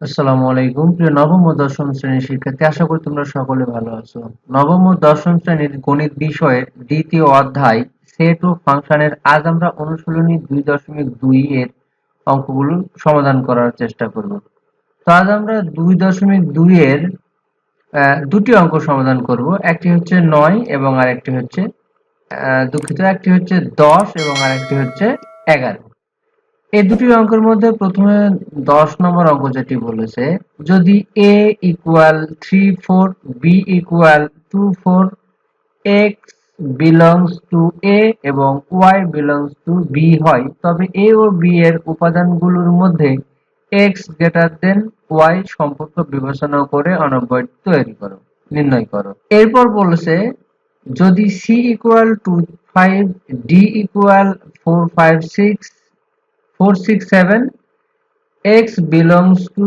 আসসালামু আলাইকুম। প্রিয় নবম ও দশম শ্রেণির শিক্ষার্থী, আশা করি তোমরা সকলে ভালো আছো। নবম ও দশম শ্রেণির গণিত বিষয়ের দ্বিতীয় অধ্যায় সেট ও ফাংশনের আজ আমরা অনুশীলনী দুই দশমিক দুই এর অঙ্কগুলো সমাধান করার চেষ্টা করব। তো আজ আমরা দুই দশমিক দুই এর দুটি অঙ্ক সমাধান করব। একটি হচ্ছে নয় এবং আরেকটি হচ্ছে দুঃখিত, একটি হচ্ছে দশ এবং আরেকটি হচ্ছে এগারো। এই দুটি অঙ্কের মধ্যে প্রথমে দশ নম্বর অঙ্ক যেটি বলেছে, যদি A equal three four B equal to four X belongs to A এবং ওয়াই বিলংস টু বি হয়, তবে এ ও বি এর উপাদানগুলোর মধ্যে এক্স গ্রেটার দেন ওয়াই সম্পর্ক বিবেচনা করে অনবয় তৈরি করো, নির্ণয় করো। এরপর বলেছে, যদি C equal to five D equal four five six 467 x belongs to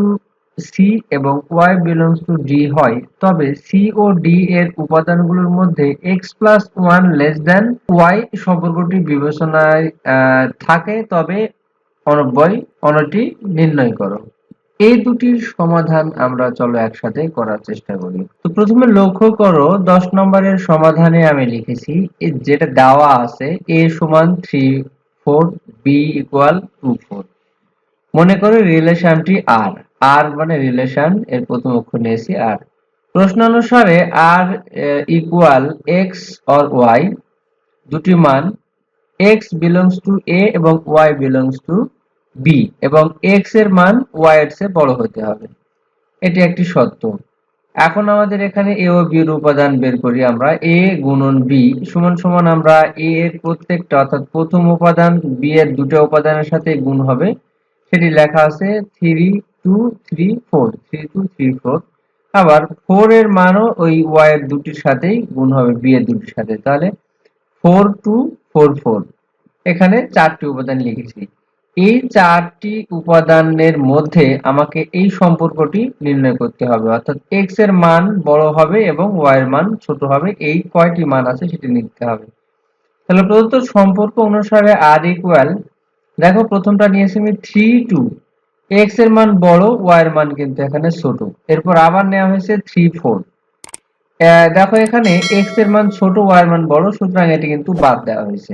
C এবং y belongs to D হয়। তবে C ও D এর উপাদানগুলোর মধ্যে x plus 1 less than y সম্পর্কটি বিবেচনায় থাকে। তবে অনব্যয় অনটি নির্ণয় করো। এই দুটির সমাধান আমরা চলো একসাথে করার চেষ্টা করি। তো প্রথমে লক্ষ্য করো, দশ নম্বরের সমাধানে আমি লিখেছি যেটা দেওয়া আছে, a সমান three four B equal to four. মনে করো রিলেশনটি আর। আর মানে রিলেশন, এর প্রথম অক্ষর নিয়েছি আর। প্রশ্ন অনুসারে R equal X or Y দুটি মান। এক্স বিলংস টু এ এবং ওয়াই বিলংস টু বি এবং এক্সের মান ওয়াই এর চেয়ে বড় হতে হবে। এটি একটি সত্য এখন আমাদের এখানে এ ও বি এর উপাদান বের করি আমরা, এ গুণন বি, সমান সমান আমরা এ এর প্রত্যেকটা, অর্থাৎ প্রথম উপাদান, বি এর দুটো উপাদানের সাথে গুণ হবে। সেটি লেখা আছে three two three four three two three four আবার ফোর এর মানও ওই ওয়াই এর দুটির সাথেই গুণ হবে, বি এর দুটির সাথে। তাহলে ফোর টু ফোর ফোর এখানে চারটি উপাদান লিখেছি। এই চারটি উপাদানের মধ্যে আমাকে এই সম্পর্কটি নির্ণয় করতে হবে। অর্থাৎ এক্সের মান বড় হবে এবং ওয়াই এর মান ছোট হবে। এই কয়টি মান আছে সেটি নিতে হবে। তাহলে প্রদত্ত সম্পর্ক অনুসারে আর ইকুয়াল দেখো প্রথমটা নিয়েছি আমি থ্রি টু এক্সের মান বড় ওয়াই এর মান কিন্তু এখানে ছোট। এরপর আবার নেওয়া হয়েছে থ্রি ফোর দেখো এখানে এক্সের মান ছোট ওয়াই এর মান বড়, সুতরাং এটি কিন্তু বাদ দেওয়া হয়েছে।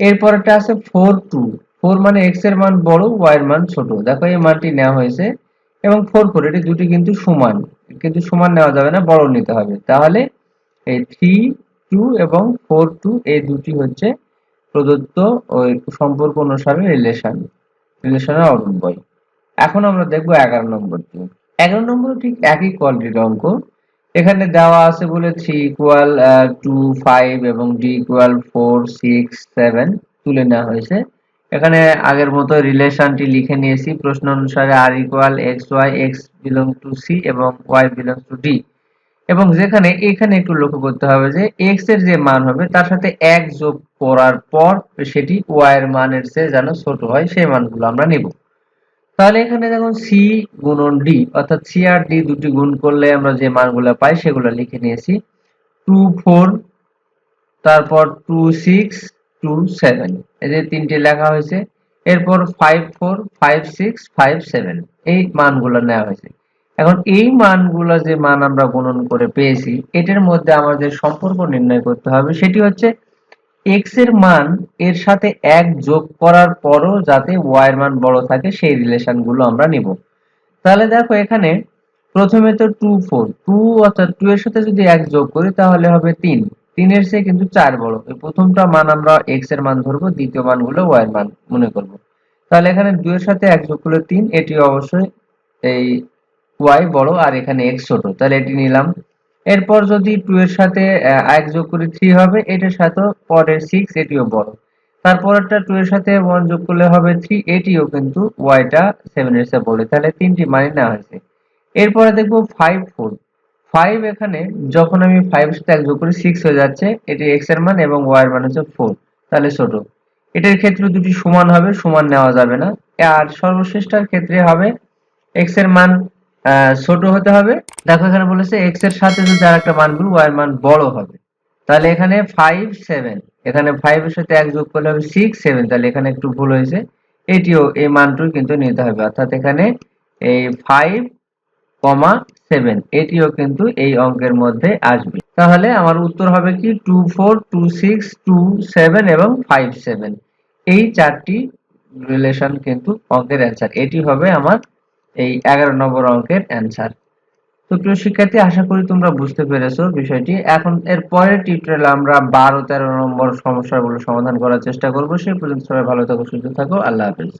এরপর একটা আছে ফোর টু ফোর মানে এক্সের মান বড় ওয়াই এর মান ছোট। দেখো এই মানটি নেওয়া হয়েছে এবং ফোর ফোর এটি দুটি কিন্তু সমান। কিন্তু সমান নেওয়া যাবে না, বড় নিতে হবে। তাহলে এই থ্রি টু এবং ফোর টু এই দুটি হচ্ছে প্রদত্ত ওই সম্পর্ক অনুসারে রিলেশন রিলেশনের অবন্বয় এখন আমরা দেখব এগারো নম্বরটি। এগারো নম্বর ঠিক একই কোয়ালিটির অঙ্ক। এখানে দেওয়া আছে বলে থ্রি ইকুয়াল টু ফাইভ এবং D equal four six seven তুলে নেওয়া হয়েছে। এখানে আগের মতো রিলেশনটি লিখে নিয়েছি। প্রশ্ন অনুসারে R equal X Y X belong to C এবং ওয়াই বিলং টু ডি এবং যেখানে এখানে একটু লক্ষ্য করতে হবে যে এক্সের যে মান হবে, তার সাথে এক যোগ করার পর সেটি ওয়াই এর মানের চেয়ে যেন ছোট হয়, সেই মানগুলো আমরা নিব। তাহলে এখানে দেখুন সি গুণন ডি অর্থাৎ সি আর ডি দুটি গুণ করলে আমরা যে মানগুলো পাই সেগুলো লিখে নিয়েছি। টু ফোর তারপর টু সিক্স টু সেভেন এই যে তিনটি লেখা হয়েছে, এরপর five four five six five seven এই মানগুলো নেওয়া হয়েছে। এখন এই মানগুলো যে মান আমরা গণন করে পেয়েছি, এটার মধ্যে আমাদের সম্পর্ক নির্ণয় করতে হবে। সেটি হচ্ছে এক্সের মান এর সাথে এক যোগ করার পরও যাতে ওয়াই এর মান বড় থাকে, সেই রিলেশনগুলো আমরা নিব। তাহলে দেখো এখানে প্রথমে তো টু ফোর টু অর্থাৎ টু এর সাথে যদি এক যোগ করি, তাহলে হবে তিন। তিনের চেয়ে কিন্তু চার বড়। এই প্রথমটা মান আমরা এক্সের মান ধরবো, দ্বিতীয় মানগুলো ওয়াই এর মান মনে করব। তাহলে এখানে দুই এর সাথে এক যোগ করলে তিন এটি অবশ্যই এই ওয়াই বড় আর এখানে এক্স ছোট। তাহলে এটি নিলাম। এরপর যদি টু এর সাথে এক যোগ করি থ্রি হবে, এটার সাথে পরের সিক্স এটিও বড়। তারপরটা টু এর সাথে ওয়ান যোগ করলে হবে থ্রি এটিও কিন্তু ওয়াইটা সেভেন এর সাথে বলে তাহলে তিনটি মানে নেওয়া হয়েছে। এরপরে দেখব ফাইভ ফোর ফাইভ এখানে যখন আমি ফাইভ সাথে এক যোগ করি সিক্স হয়ে যাচ্ছে। এটি এক্সের মান এবং ওয়াই এর মান হচ্ছে ফোর তাহলে ছোট। এটার ক্ষেত্রে দুটি সমান হবে, সমান নেওয়া যাবে না। আর সর্বশেষটার ক্ষেত্রে হবে এক্সের মান ছোট হতে হবে। দেখো এখানে বলেছে এক্সের সাথে যদি আর একটা মানগুলো ওয়াই এর মান বড় হবে। তাহলে এখানে ফাইভ সেভেন এখানে ফাইভ এর সাথে এক যোগ করলে হবে সিক্স সেভেন তাহলে এখানে একটু ভুল হয়েছে। এটিও এই মানটুই কিন্তু নিতে হবে। অর্থাৎ এখানে এই ফাইভ কমা সেভেন এটিও কিন্তু এই অঙ্কের মধ্যে আসবে। তাহলে আমার উত্তর হবে কি? Two four two six two seven এবং ফাইভ সেভেন এই চারটি রিলেশন কিন্তু অঙ্কের অ্যান্সার এটি হবে আমার এই এগারো নম্বর অঙ্কের অ্যান্সার তো প্রিয় শিক্ষার্থী, আশা করি তোমরা বুঝতে পেরেছ বিষয়টি। এখন এর পরের টিউটোরিয়ালে আমরা বারো তেরো নম্বর সমস্যাগুলো সমাধান করার চেষ্টা করব। সেই পর্যন্ত সবাই ভালো থাকো, সুস্থ থাকো। আল্লাহ হাফেজ।